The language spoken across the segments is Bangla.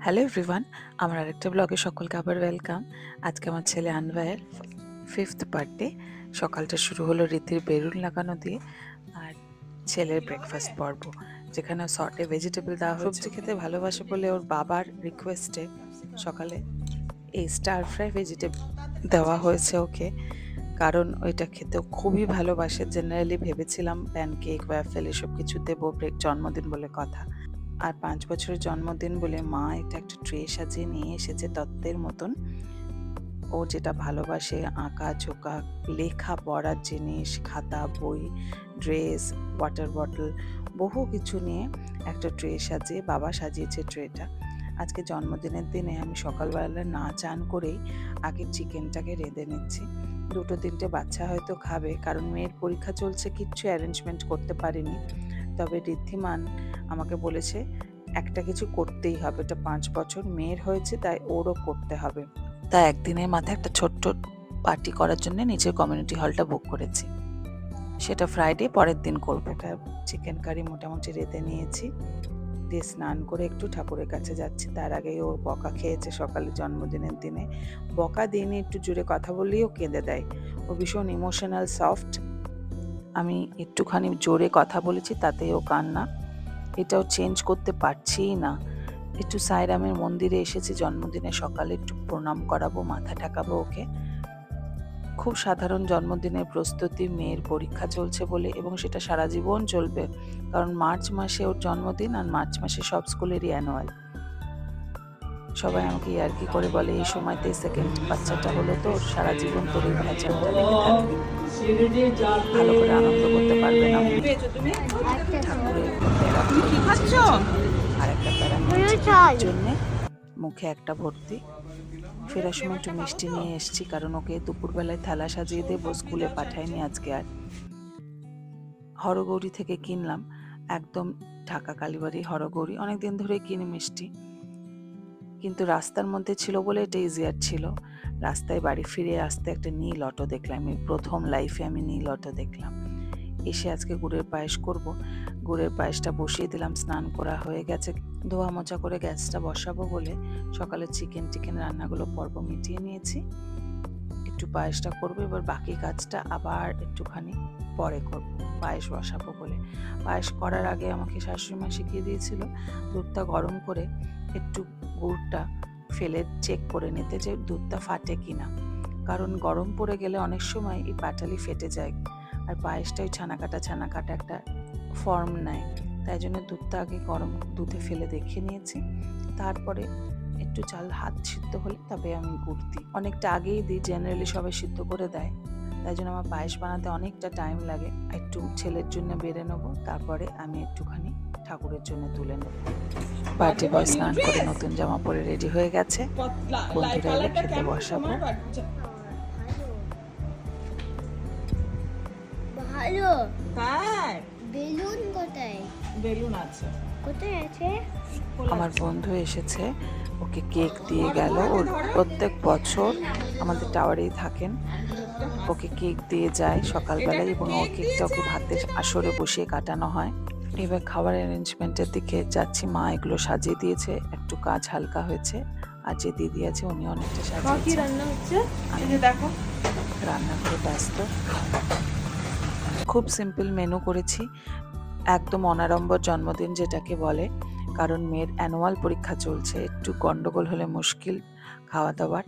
হ্যালো এভরিওয়ান আমার আরেকটা ব্লগে সকলকে আবার ওয়েলকাম আজকে আমার ছেলে আনভাইয়ের ফিফথ বার্থডে সকালটা শুরু হলো রীতির বেলুন লাগানো দিয়ে আর ছেলের ব্রেকফাস্ট পর্ব যেখানে শর্টে ভেজিটেবল দেওয়া হয়েছে। সবজি খেতে ভালোবাসে বলে ওর বাবার রিকোয়েস্টে সকালে এই স্টার ফ্রাই ভেজিটেবল দেওয়া হয়েছে ওকে। কারণ ওইটা খেতেও খুবই ভালোবাসে। জেনারেলি ভেবেছিলাম প্যান কেক ওয়াফেল এসব কিছু দেবো ব্রেক জন্মদিন বলে কথা। আর পাঁচ বছরের জন্মদিন বলে মা এটা একটা ট্রে সাজিয়ে নিয়ে এসেছে তত্ত্বের মতন। ও যেটা ভালোবাসে, আঁকা ঝোঁকা লেখা, পড়ার জিনিস, খাতা, বই, ড্রেস, ওয়াটার বটল, বহু কিছু নিয়ে একটা ট্রে সাজিয়ে বাবা সাজিয়েছে ট্রেটা। আজকে জন্মদিনের দিনে আমি সকালবেলা না চান করেই আগে চিকেনটাকে রেঁধে নিচ্ছি। দুটো তিনটে বাচ্চা হয়তো খাবে, কারণ মেয়ের পরীক্ষা চলছে, কিচ্ছু অ্যারেঞ্জমেন্ট করতে পারিনি। তবে ঋদ্ধিমান আমাকে বলেছে, একটা কিছু করতেই হবে। এটা পাঁচ বছর মেয়ের হয়েছে, তাই ওরও করতে হবে। তাই একদিনের মাথায় একটা ছোট্ট পার্টি করার জন্য নিজের কমিউনিটি হলটা বুক করেছি। সেটা ফ্রাইডে পরের দিন করব এটা চিকেন কারি মোটামুটি রেঁধে নিয়েছি। দিয়ে স্নান করে একটু ঠাকুরের কাছে যাচ্ছি। তার আগেই ও বকা খেয়েছে সকালে জন্মদিনের দিনে। বকা দিনে একটু জুড়ে কথা বললেই ও কেঁদে দেয়। ও ভীষণ ইমোশনাল সফট আমি একটুখানি জোরে কথা বলেছি তাতেই ও কান্না। এটাও চেঞ্জ করতে পারছিই না। একটু সাইরামের মন্দিরে এসেছি জন্মদিনে সকালে একটু প্রণাম করাবো, মাথা ঠেকাবো ওকে। খুব সাধারণ জন্মদিনের প্রস্তুতি, মেয়ের পরীক্ষা চলছে বলে, এবং সেটা সারা জীবন চলবে। কারণ মার্চ মাসে ওর জন্মদিন আর মার্চ মাসে সব স্কুলেরই অ্যানুয়াল সবাই আমাকে ইয়ার্কি করে বলে, এই সময়তে সেকেন্ড বাচ্চাটা হলো তো সারা জীবন তোর এই ভ্যাচারটা লেগে থাকবে। ভালো করে আনন্দ করতে পারবে না। ঠাকুরের আর একটা প্যারামেডিকের জন্য। মুখে একটা ভর্তি। ফেরার সময় একটু মিষ্টি নিয়ে এসেছি কারণ ওকে দুপুরবেলায় থালা সাজিয়ে দেবো স্কুলে পাঠাইনি আজকে আর। হরগৌরী থেকে কিনলাম একদম ঢাকা কালীবাড়ি হরগৌরী। অনেকদিন ধরে কিনি মিষ্টি। কিন্তু রাস্তার মধ্যে ছিল বলে এটা ইজিয়ার ছিল। রাস্তায় বাড়ি ফিরে আসতে একটা নীল অটো দেখলাম। এই প্রথম লাইফে আমি নীল অটো দেখলাম। এসে আজকে গুড়ের পায়েস করব। গুড়ের পায়েসটা বসিয়ে দিলাম, স্নান করা হয়ে গেছে। ধোয়া মোচা করে গ্যাসটা বসাবো বলে সকালে চিকেন টিকেন রান্নাগুলো পর্ব মিটিয়ে নিয়েছি। একটু পায়েসটা করব, এবার বাকি কাজটা আবার একটুখানি পরে করব। পায়েস বসাবো বলে। পায়েস করার আগে আমাকে শাশুড়িমা শিখিয়ে দিয়েছিল, দুধটা গরম করে একটু গুড়টা ফেলে চেক করে নিতে যে দুধটা ফাটে কিনা। কারণ গরম পড়ে গেলে অনেক সময় এই পাটালি ফেটে যায় আর পায়েসটা ওই ছানা কাটা ছানা কাটা একটা ফর্ম নেয়। তাই জন্য দুধটা আগে গরম দুধে ফেলে দেখে নিয়েছি। তারপরে একটু চাল হাত সিদ্ধ হলে তবে আমি গুড় দিই। অনেকটা আগেই দিই জেনারেলি সবাই সিদ্ধ করে দেয়। তাই জন্য আমার পায়েস বানাতে অনেকটা টাইম লাগে। একটু ছেলের জন্য বেড়ে নেব তারপরে আমি একটুখানি ঠাকুরের জন্য তুলে নেব। বার্থডে বয় স্নান করে নতুন জামা পরে রেডি হয়ে গেছে। বন্ধুরা এলে খেতে বসাবো। ভালো। তাই বেলুন কোথায়? বেলুন আছে। কোথায় আছে? আমার বন্ধু এসেছে ওকে কেক দিয়ে গেল। ওর প্রত্যেক বছর আমাদের টাওয়ারেই থাকেন। ওকে কেক দিয়ে যায় সকালবেলায় এবং ও কেকটা ওকে ভাতের আসরে বসিয়ে কাটানো হয়। এবার খাবার অ্যারেঞ্জমেন্টের দিকে যাচ্ছি। মা এগুলো সাজিয়ে দিয়েছে। একটু কাজ হালকা হয়েছে আর যে দিদি আছে উনি অনেকটা কি সাজিয়েছে। রান্না হচ্ছে? দেখো। রান্না করে ব্যস্ত। খুব সিম্পল মেনু করেছি। একদম অনাড়ম্বর জন্মদিন যেটাকে বলে কারণ মেয়ের অ্যানুয়াল পরীক্ষা চলছে। একটু গন্ডগোল হলে মুশকিল খাওয়া দাওয়ার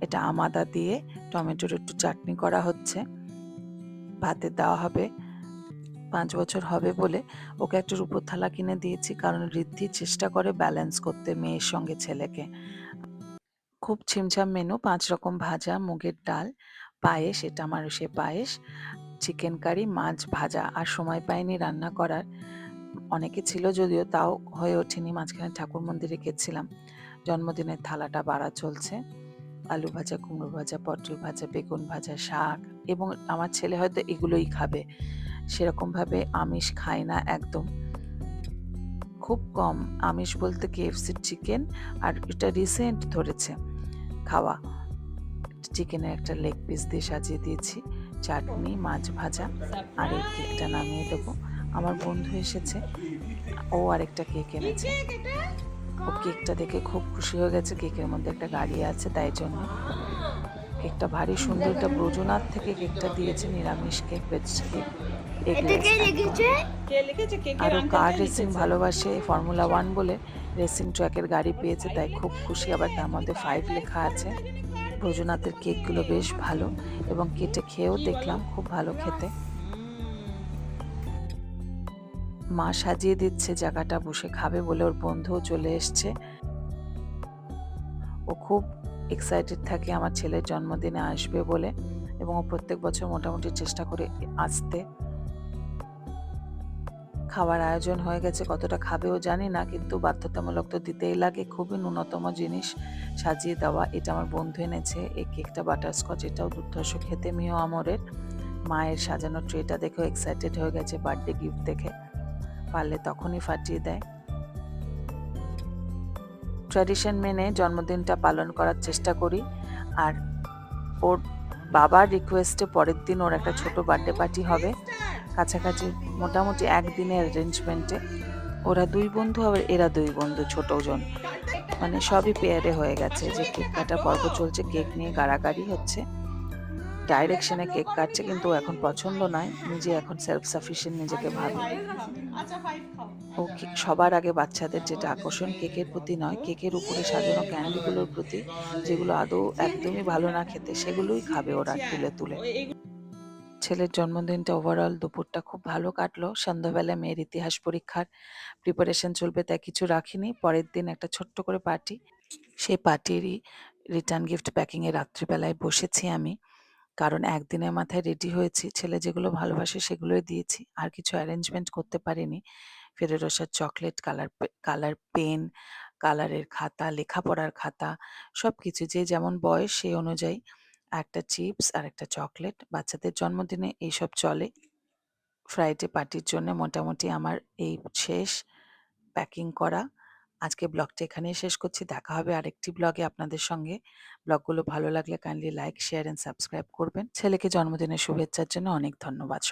এটা আমাদা দিয়ে টমেটোর একটু চাটনি করা হচ্ছে। ভাতে দেওয়া হবে। পাঁচ বছর হবে বলে ওকে একটা রূপোর থালা কিনে দিয়েছি কারণ ঋদ্ধি চেষ্টা করে ব্যালেন্স করতে মেয়ের সঙ্গে ছেলেকে। খুব ছিমছাম মেনু, পাঁচ রকম ভাজা, মুগের ডাল, পায়েস, এটা আমার সে পায়েস, চিকেন কারি, মাছ ভাজা। আর সময় পাইনি রান্না করার। অনেকে ছিল যদিও তাও হয়ে ওঠেনি, মাঝখানে ঠাকুর মন্দিরে গেছিলাম। জন্মদিনের থালাটা বাড়া চলছে। আলু ভাজা, কুমড়ো ভাজা, পটল ভাজা, বেগুন ভাজা, শাক এবং আমার ছেলে হয়তো এগুলোই খাবে। সেরকমভাবে আমিষ খায় না একদম। খুব কম। আমিষ বলতে কেএফসির চিকেন আর এটা রিসেন্ট ধরেছে খাওয়া। চিকেনের একটা লেগ পিস দিয়ে সাজিয়ে দিয়েছি। চাটনি, মাছ ভাজা আর এই কেকটা নামিয়ে দেবো। আমার বন্ধু এসেছে। ও আরেকটা কেক এনেছে। ও কেকটা দেখে খুব খুশি হয়ে গেছে। কেকের মধ্যে একটা গাড়ি আছে তাই জন্য। কেকটা ভারী সুন্দর এটা ব্রজনাথ থেকে কেকটা দিয়েছে নিরামিষ কেক ভেজ কেক এটা কে লিখেছে? কে লিখেছে? কে কে আর কার রেসিং ভালোবাসে ফর্মুলা ওয়ান বলে রেসিং ট্র্যাকের গাড়ি পেয়েছে তাই খুব খুশি। আবার তার মধ্যে ফাইভ লেখা আছে। ব্রজনাথের কেকগুলো বেশ ভালো এবং কেটে খেয়েও দেখলাম খুব ভালো খেতে। মা সাজিয়ে দিচ্ছে, জায়গাটা বসে খাবে বলে ওর বন্ধুও চলে এসছে। ও খুব এক্সাইটেড থাকে আমার ছেলের জন্মদিনে আসবে বলে এবং ও প্রত্যেক বছর মোটামুটি চেষ্টা করে আসতে। খাবার আয়োজন হয়ে গেছে, কতটা খাবেও জানি না, কিন্তু বাধ্যতামূলক তো দিতেই লাগে। খুবই ন্যূনতম জিনিস সাজিয়ে দেওয়া, এটা আমার বন্ধু এনেছে, এই কেকটা বাটারস্কচ এটাও দুর্ধর্ষ খেতে মিও আমরের। মায়ের সাজানো ট্রেটা দেখেও এক্সাইটেড হয়ে গেছে বার্থডে গিফট দেখে। পারলে তখনই ফাটিয়ে দেয়। ট্র্যাডিশন মেনে জন্মদিনটা পালন করার চেষ্টা করি আর ওর বাবার রিকোয়েস্টে পরের দিন ওর একটা ছোট বার্থডে পার্টি হবে। কাছাকাছি মোটামুটি একদিনের অ্যারেঞ্জমেন্টে ওরা দুই বন্ধু, আবার এরা দুই বন্ধু ছোটজন মানে সবই পেয়ারে হয়ে গেছে যে কেক কাটা পর্ব চলছে। কেক নিয়ে গাড়াগাড়ি হচ্ছে। ডাইরেকশনে কেক কাটছে, কিন্তু এখন পছন্দ নয়। নিজে এখন সেলফ সাফিসিয়েন্ট নিজেকে ভাবে। ও সবার আগে বাচ্চাদের যেটা আকর্ষণ, কেকের প্রতি নয়, কেকের উপরে সাজানো ক্যান্ডিগুলোর প্রতি, যেগুলো আদৌ একদমই ভালো না খেতে, সেগুলোই খাবে ওরা তুলে তুলে। ছেলের জন্মদিনটা ওভারঅল দুপুরটা খুব ভালো কাটলো। সন্ধ্যাবেলা মেয়ের ইতিহাস পরীক্ষার প্রিপারেশন চলবে, তাই কিছু রাখিনি। পরের দিন একটা ছোট্ট করে পার্টি সেই পার্টিরই রিটার্ন গিফট প্যাকিংয়ে রাত্রিবেলায় বসেছি আমি। কারণ একদিনের মাথায় রেডি হয়েছি, ছেলে যেগুলো ভালোবাসে সেগুলোই দিয়েছি, আর কিছু অ্যারেঞ্জমেন্ট করতে পারিনি। Ferrero Rocher chocolate colour colour pen কালারের খাতা, লেখাপড়ার খাতা সব কিছু যে যেমন বয়স সেই অনুযায়ী। একটা চিপস আর একটা চকলেট বাচ্চাদের জন্মদিনে এইসব চলে। ফ্রাইডে পার্টির জন্য মোটামুটি আমার এই শেষ প্যাকিং করা। আজকে ব্লগটা এখানেই শেষ করছি। দেখা হবে আরেকটি ব্লগে আপনাদের সঙ্গে। ব্লগগুলো ভালো লাগলে kindly like share and subscribe করবেন। ছেলেকে জন্মদিনের শুভেচ্ছার জন্য অনেক ধন্যবাদ